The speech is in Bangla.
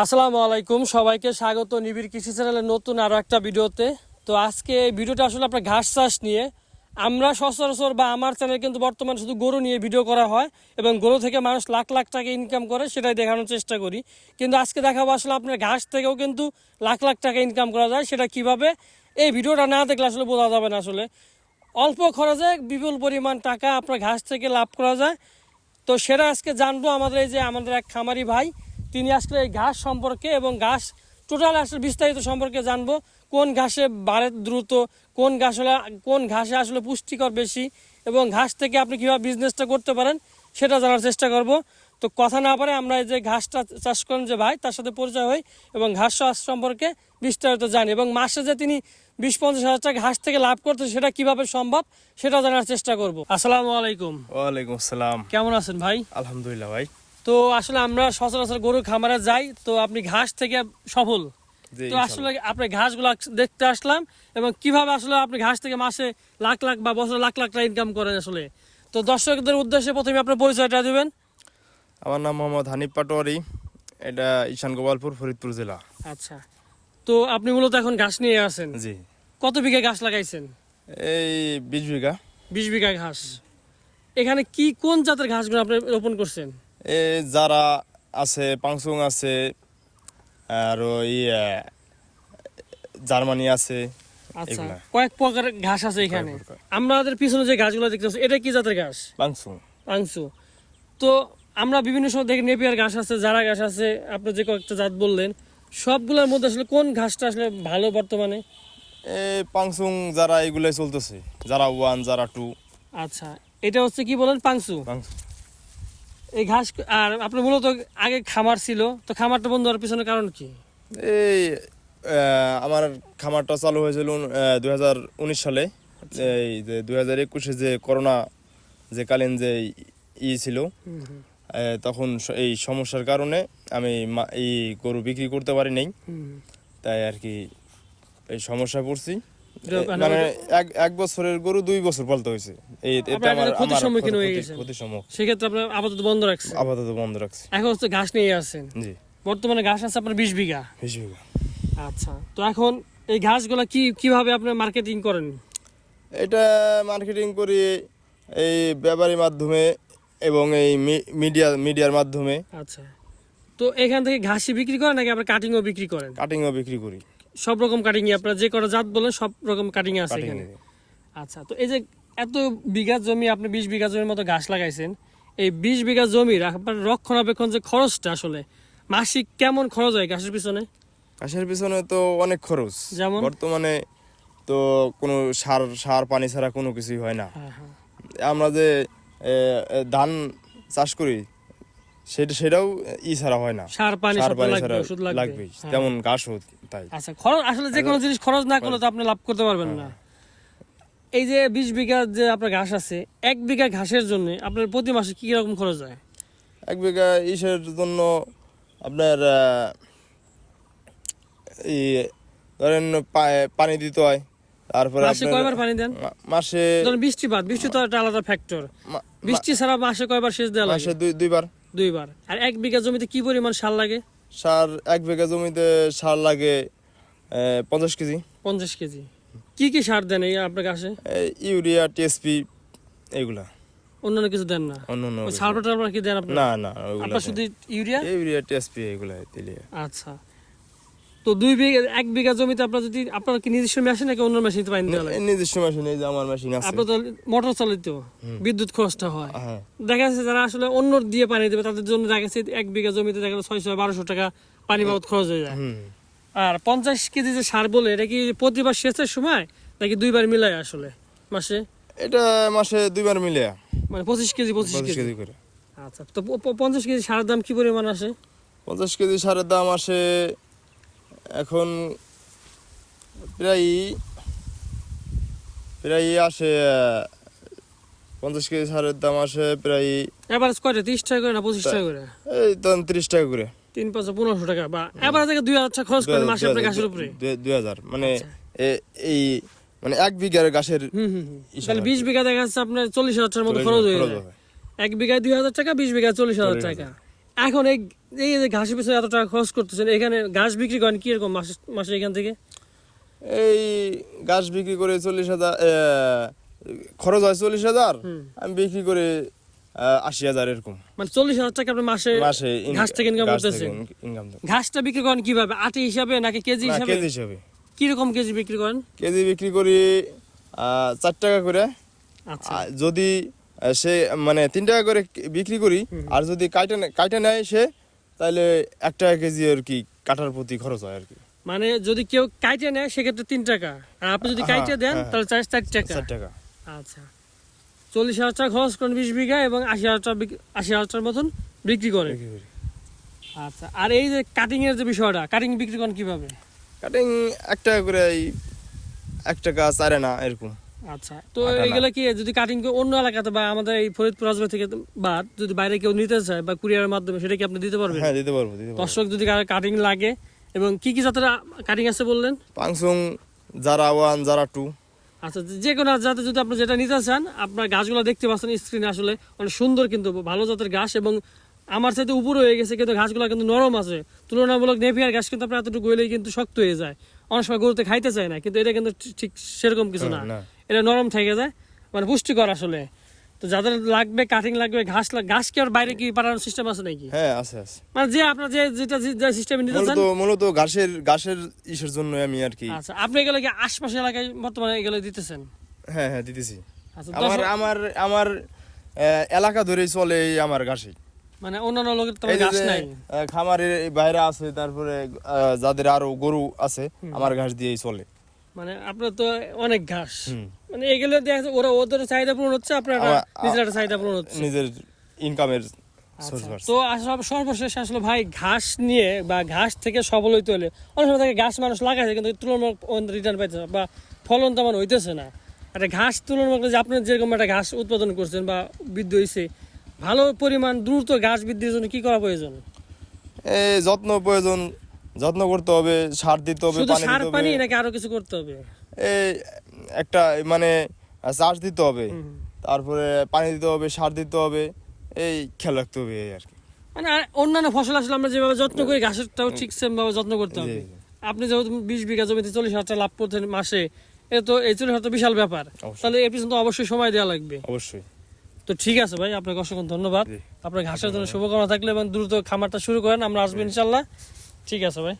আসসালামু আলাইকুম, সবাইকে স্বাগত নিবিড় কৃষি চ্যানেলের নতুন আরও একটা ভিডিওতে। তো আজকে এই ভিডিওটা আসলে আপনার ঘাস চাষ নিয়ে। আমরা সচরাচর বা আমার চ্যানেল কিন্তু বর্তমানে শুধু গরু নিয়ে ভিডিও করা হয় এবং গরু থেকে মানুষ লাখ লাখ টাকা ইনকাম করে, সেটাই দেখানোর চেষ্টা করি। কিন্তু আজকে দেখাবো আসলে আপনার ঘাস থেকেও কিন্তু লাখ লাখ টাকা ইনকাম করা যায়, সেটা কীভাবে? এই ভিডিওটা না দেখলে আসলে বোঝা যাবে না আসলে। অল্প খরচে বিপুল পরিমাণ টাকা আপনার ঘাস থেকে লাভ করা যায়। তো সেটা আজকে জানব আমাদের এই যে আমাদের এক খামারি ভাই তিনি আজকে এই ঘাস সম্পর্কে এবং ঘাস টোটাল আসলে বিস্তারিত সম্পর্কে জানব। কোন ঘাসে বাড়ে দ্রুত কোন ঘাস হলে কোন ঘাসে আসলে পুষ্টিকর বেশি এবং ঘাস থেকে আপনি কীভাবে বিজনেসটা করতে পারেন সেটা জানার চেষ্টা করব। তো কথা না পারে আমরা এই যে ঘাসটা চাষ করেন যে ভাই তার সাথে পরিচয় হই এবং ঘাস চাষ সম্পর্কে বিস্তারিত জানি। এবং মাসে যে তিনি বিশ পঞ্চাশ হাজার টাকা ঘাস থেকে লাভ করতে সেটা কীভাবে সম্ভব সেটা জানার চেষ্টা করব। আসসালামু আলাইকুম। ওয়ালাইকুম আসসালাম। কেমন আছেন ভাই? আলহামদুলিল্লাহ ভাই। তো আসলে আমরা সচরাচর গরু খামারে যাই তো আপনি ঘাস থেকে সফল। তো আসলে আপনি ঘাসগুলো দেখতে আসলাম এবং কীভাবে আসলে আপনি ঘাস থেকে মাসে লাখ লাখ বা বছরে লাখ লাখ টাকা ইনকাম করেন আসলে। তো দর্শকদের উদ্দেশ্যে প্রথমে আপনার পরিচয়টা দিবেন। আমার নাম মোহাম্মদ হানিফ পাটোয়ারি এটা ঈশান গোপালপুর ফরিদপুর জেলা। আচ্ছা। তো আপনি মূলত এখন ঘাস নিয়ে আছেন। জি। কত বিঘা ঘাস লাগাইছেন? এই বিশ বিঘা। বিশ বিঘা ঘাস। এখানে কি কোন জাতের ঘাসগুলো আপনি রোপণ করছেন? যারা আছে পাংসুং আছে আর ওই জার্মানি আছে আচ্ছা কয়েক প্রকার ঘাস আছে এখানে। আমাদের পিছনে যে ঘাসগুলো দেখতে পাচ্ছি এটা কি জাতের ঘাস? পাংসুং মাংস তো আমরা বিভিন্ন সময় দেখি নেপিয়ার ঘাস আছে জারা ঘাস আছে আপনি যে কয়েকটা জাত বললেন সবগুলোর মধ্যে আসলে কোন ঘাসটা আসলে ভালো বর্তমানে? পাংসুং যারা এগুলাই চলতেছে যারা ওয়ান যারা টু। আচ্ছা এটা হচ্ছে কি বলেন? পাংসু পাংসুং এই ঘাস আর আপনার মূলত আগে খামার ছিল তো খামারটা বন্ধ হওয়ার পিছনে কারণ কি? এই আমার খামারটা চালু হয়েছিল দু হাজার উনিশ সালে। এই যে দু হাজার একুশে যে করোনা যে কালীন যে ই ছিল তখন এই সমস্যার কারণে আমি এই গরু বিক্রি করতে পারি নাই। তাই আর কি এই সমস্যায় পড়ছি। মানে মানে এক এক বছরের গরু দুই বছর পালতে হয়েছে। এই আপনার আমার ক্ষতির সম্মুখীন হয়ে গেছেন। ক্ষতির সম্মুখ সেক্ষেত্রে আপনার আপাতত বন্ধ রাখছে আপাতত বন্ধ রাখছি। এখন হচ্ছে ঘাস নিয়ে আছেন জি। বর্তমানে ঘাস আছে আপনার বিশ বিঘা। বিশ বিঘা। আচ্ছা তো এখন এই ঘাসগুলো কি কীভাবে আপনি মার্কেটিং করেন? এটা মার্কেটিং করি এই ব্যাপারীর মাধ্যমে এবং এই মিডিয়া মিডিয়ার মাধ্যমে। আচ্ছা তো এখান থেকে ঘাসই বিক্রি করেন নাকি আপনার কাটিংও বিক্রি করেন? কাটিংও বিক্রি করি। সব রকম কাটিং আপনার যে কটা জাত বলেন সব রকম কাটিং আছে এখানে। আচ্ছা তো এই যে এত বিঘা জমি আপনি বিশ বিঘা জমির মতো ঘাস লাগাইছেন এই বিশ বিঘা জমির আপনার রক্ষণাবেক্ষণ যে খরচটা আসলে মাসিক কেমন খরচ হয় ঘাসের পিছনে? ঘাসের পিছনে তো অনেক খরচ। যেমন? বর্তমানে তো কোনো সার সার পানি ছাড়া কোনো কিছুই হয় না। হ্যাঁ হ্যাঁ। আমরা যে ধান চাষ করি সেটা সেটাও ই ছাড়া হয় না। সার পানি সার পানি ছাড়া ওষুধ লাগবে। হ্যাঁ। তেমন ঘাসও তাই। আচ্ছা খরচ আসলে যে কোনো জিনিস খরচ না করলে তো আপনি লাভ করতে পারবেন না। এই যে বিশ বিঘা যে আপনার ঘাস আছে এক বিঘা ঘাসের জন্য আপনার প্রতি মাসে কি রকম খরচ হয়? এক বিঘা ইসের জন্য আপনার ধরেন পানি দিতে হয়। তারপরে মাসে কয়বার পানি দেন? মাসে বৃষ্টিপাত বৃষ্টি তো একটা আলাদা ফ্যাক্টর বৃষ্টি ছাড়া মাসে কয়বার সেচ দেওয়া লাগে? মাসে দুই দুইবার। দুইবার। আর এক বিঘা জমিতে কি পরিমাণ সার লাগে? সার এক বিঘা জমিতে সার লাগে পঞ্চাশ কেজি। পঞ্চাশ কেজি। কি কি সার দেন এই আপনার কাছে ইউরিয়া টিএসপি এইগুলা অন্যান্য কিছু দেন না? অন্য সার ওই সালফার টালফার কি দেন আপনি না না আপনার শুধু ইউরিয়া? ইউরিয়া টিএসপি এগুলা দিলে। আচ্ছা। তো দুই বিঘা এক বিঘা জমিতে আপনার যদি আপনার কি নিজস্ব মেশিন নাকি অন্য মেশিন পানি দেওয়া লাগে? নিজস্ব মেশিন এই যে আমার মেশিন আছে। আপনার তো মোটর চালিত বিদ্যুৎ খরচটা হয়। হ্যাঁ। দেখা যাচ্ছে যারা আসলে অন্য দিয়ে পানি দেবে তাদের জন্য দেখা যাচ্ছে এক বিঘা জমিতে দেখা ছয়শো বারোশো টাকা পানি বাবদ খরচ হয়ে যায়। আর পঞ্চাশ কেজি যে সার বলে এটা কি প্রতিবার সেচের সময় নাকি দুইবার মিলায় আসলে মাসে? এটা মাসে দুইবার মিলে মানে পঁচিশ কেজি পঁচিশ কেজি। করে। আচ্ছা তো পঞ্চাশ কেজি সারের দাম কি পরিমাণ আসে? পঞ্চাশ কেজি সারের দাম আসে এখন প্রায় প্রায় আসে পঞ্চাশ কেজি সারের দাম আসে প্রায় এভারেজ কয়টা? তিরিশ টাকা করে না পঁচিশ টাকা করে? এই তখন তিরিশ টাকা করে। তিন পাঁচ পনেরোশো টাকা। বা এভারেজ থেকে দুই হাজার টাকা খরচ করেন মাসে আপনার ঘাসের উপরে? দুই- হাজার মানে আচ্ছা। এই মানে এক বিঘার গাছের তাহলে বিশ বিঘা দেখা যাচ্ছে আপনার চল্লিশ হাজার টাকার মতো খরচ হয়ে যায়। এক বিঘায় দুই হাজার টাকা বিশ বিঘায় চল্লিশ হাজার। টাকা। এখন এই এই যে ঘাসের পিছনে এত টাকা খরচ করতেছেন এখানে ঘাস বিক্রি করেন কি রকম মাসে মাসে এখান থেকে? এই গাছ বিক্রি করে চল্লিশ হাজার খরচ হয় চল্লিশ হাজার আমি বিক্রি করে আশি হাজার এরকম। মানে চল্লিশ হাজার টাকা আপনি মাসে মাসে ঘাস থেকে ইনকাম করতেছেন। ঘাসটা বিক্রি করেন কীভাবে? আটি হিসাবে নাকি কেজি হিসাবে? কেজি হিসাবে। কি রকম কেজি বিক্রি করেন? কেজি বিক্রি করি চার টাকা করে। আচ্ছা। যদি সে মানে তিন টাকা করে বিক্রি করি আর যদি কাইটে নে- নেয় সে তাহলে এক টাকা কেজি আর কি কাটার প্রতি খরচ হয় আর কি। মানে যদি কেউ কাইটে নেয় সেক্ষেত্রে তিন টাকা। আর আপনি যদি হ্যাঁ, কাইটে দেন হ্যাঁ। তাহলে চার্জ চার টাকা। চার টাকা। আচ্ছা। চল্লিশ হাজার টাকা খরচ করেন বিশ বিঘা এবং আশি হাজার টাকা আশি হাজার টাকার মতন বিক্রি করেন করি। আচ্ছা আর এই যে কাটিং এর যে বিষয়টা কাটিং বিক্রি করেন কীভাবে? কাটিং এক টাকা করে এই এক টাকা চারে না এরকম। আচ্ছা। তো। এগুলো কি যদি কাটিং অন্য এলাকাতে বা আমাদের এই ফরিদপুর রাজবাড়ি থেকে বাদ যদি বাইরে কেউ নিতে চায় বা কুরিয়ারের মাধ্যমে সেটা কি আপনি দিতে পারবেন? হ্যাঁ দিতে পারব দিতে পারব। দর্শক যদি কাটিং লাগে এবং কি কি জাতের কাটিং আছে বললেন? পাংসং যারা ওয়ান যারা টু। আচ্ছা যে কোনো জাতে যদি আপনি যেটা নিতে চান আপনার গাছগুলো দেখতে পাচ্ছেন স্ক্রিনে আসলে অনেক সুন্দর কিন্তু ভালো জাতের ঘাস এবং আমার সাথে উপরে হয়ে গেছে কিন্তু ঘাসগুলো কিন্তু নরম আছে। তুলনামূলক নেপিয়ার ঘাস কিন্তু আপনার এতটুকু হলেই কিন্তু শক্ত হয়ে যায়। অনেক সময় গরুতে খাইতে চায় না কিন্তু এটা কিন্তু ঠিক- সেরকম কিছু না। না। এটা নরম থেকে যায় মানে পুষ্টিকর আসলে। তো যাদের লাগবে কাটিং লাগবে ঘাস ঘাস কি আর বাইরে কি পাঠানোর সিস্টেম আছে নাকি? হ্যাঁ আছে আছে। মানে যে আপনার যে যেটা যে সিস্টেমে নিতে চান। মূলত ঘাসের ঘাসের ইসের জন্য আমি আর কি। আচ্ছা আপনি এগুলো কি আশপাশের এলাকায় বর্তমানে এগুলো দিতেছেন? হ্যাঁ হ্যাঁ দিতেছি। আচ্ছা আমার আমার আমার এলাকা ধরেই চলে এই আমার ঘাসে মানে অন্যান্য লোকের তো ঘাস নাই। খামারের বাইরে আছে তারপরে যাদের আরও গরু আছে আমার ঘাস দিয়েই চলে। মানে আপনার তো অনেক ঘাস। মানে এগুলো দেখা যাচ্ছে ওরা ওদের চাহিদা পূরণ হচ্ছে আপনার নিজের চাহিদা পূরণ হচ্ছে। নিজের ইনকামের আচ্ছা, তো আসলে সর্বশেষ আসলে ভাই ঘাস নিয়ে বা ঘাস থেকে সবল হইতে হলে অনেক সময় থাকে ঘাস মানুষ লাগাইছে কিন্তু তুলনামূলক রিটার্ন পাইছে না বা ফলন তেমন হইতেছে না। একটা ঘাস তুলনামূলক যে আপনি যেরকম একটা ঘাস উৎপাদন করছেন বা বৃদ্ধি হয়েছে ভালো পরিমাণ দ্রুত ঘাস বৃদ্ধির জন্য কি করা প্রয়োজন? এই যত্ন প্রয়োজন যত্ন করতে হবে সার দিতে হবে শুধু সার পানি নাকি আরও কিছু করতে হবে? এই একটা মানে চাষ দিতে হবে। তারপরে পানি দিতে হবে সার দিতে হবে এই খেয়াল রাখতে হবে এই আর কি। মানে অন্যান্য ফসল আসলে আমরা যেভাবে যত্ন করি ঘাসেরটাও ঠিক সেম ভাবে যত্ন করতে হবে। আপনি যেহেতু বিশ বিঘা জমিতে চল্লিশ হাজার টাকা লাভ করছেন মাসে এটা তো এই চল্লিশ হাজার বিশাল ব্যাপার। তাহলে এর পিছনে তো অবশ্যই সময় দেওয়া লাগবে। অবশ্যই। তো ঠিক আছে ভাই আপনাকে অসংখ্য ধন্যবাদ। আপনার ঘাসের জন্য শুভকামনা থাকলে এবং দ্রুত খামারটা শুরু করেন আমরা আসব ইনশাল্লাহ। ঠিক আছে ভাই।